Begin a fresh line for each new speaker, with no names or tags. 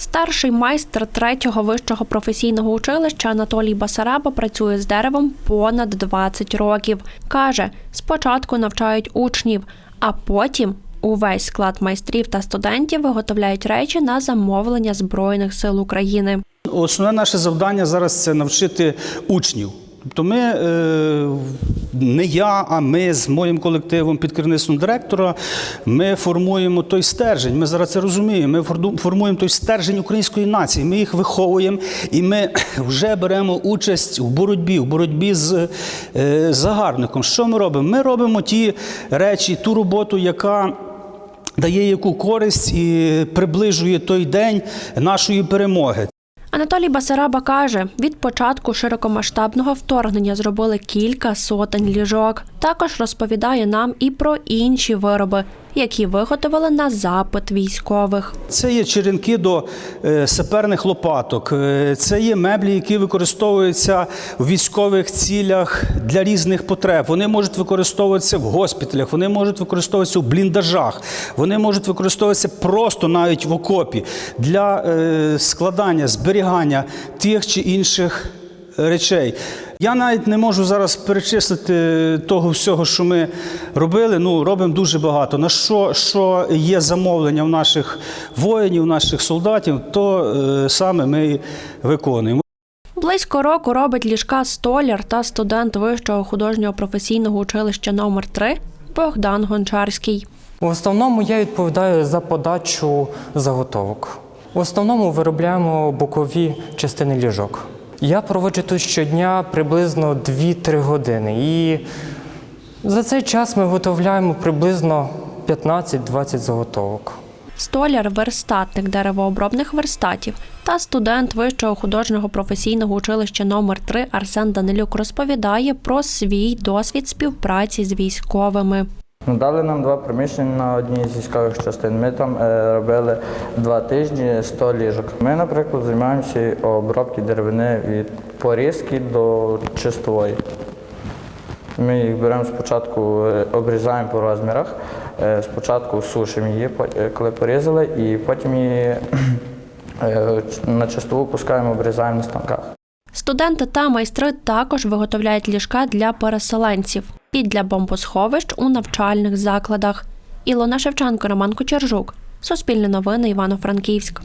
Старший майстер третього вищого професійного училища Анатолій Басараба працює з деревом понад 20 років. Каже, спочатку навчають учнів, а потім увесь склад майстрів та студентів виготовляють речі на замовлення Збройних сил України.
Основне наше завдання зараз це навчити учнів. Тобто ми е, не я, а ми з моїм колективом під керівництвом директора. Ми формуємо той стержень. Ми зараз це розуміємо. Ми формуємо той стержень української нації. Ми їх виховуємо, і ми вже беремо участь у боротьбі, в боротьбі з е, загарбником. Що ми робимо? Ми робимо ті речі, ту роботу, яка дає яку користь і приближує той день нашої перемоги.
Анатолій Басараба каже, від початку широкомасштабного вторгнення зробили кілька сотень ліжок. Також розповідає нам і про інші вироби, які виготовили на запит військових.
Це є черенки до е, саперних лопаток, е, це є меблі, які використовуються в військових цілях для різних потреб. Вони можуть використовуватися в госпіталях, вони можуть використовуватися в бліндажах, вони можуть використовуватися просто навіть в окопі для е, складання, зберігання тих чи інших речей. Я навіть не можу зараз перечислити того всього, що ми робили. Ну, робимо дуже багато. На що, що є замовлення в наших воїнів, наших солдатів, то е, саме ми і виконуємо.
Близько року робить ліжка столяр та студент вищого художнього професійного училища номер 3 Богдан Гончарський.
В основному я відповідаю за подачу заготовок. В основному виробляємо бокові частини ліжок. Я проводжу тут щодня приблизно 2-3 години. І за цей час ми виготовляємо приблизно 15-20 заготовок.
Столяр, верстатник деревообробних верстатів та студент вищого художнього професійного училища номер 3 Арсен Данилюк розповідає про свій досвід співпраці з військовими.
Надали нам два приміщення на одній з військових частин. Ми там е, робили два тижні 100 ліжок. Ми, наприклад, займаємося обробки деревини від порізки до чистової. Ми їх беремо спочатку, е, обрізаємо по розмірах, е, спочатку сушимо її, коли порізали, і потім її на чистову пускаємо, обрізаємо на станках.
Студенти та майстри також виготовляють ліжка для переселенців і для бомбосховищ у навчальних закладах. Ілона Шевченко, Роман Кочержук. Суспільне новини Івано-Франківськ.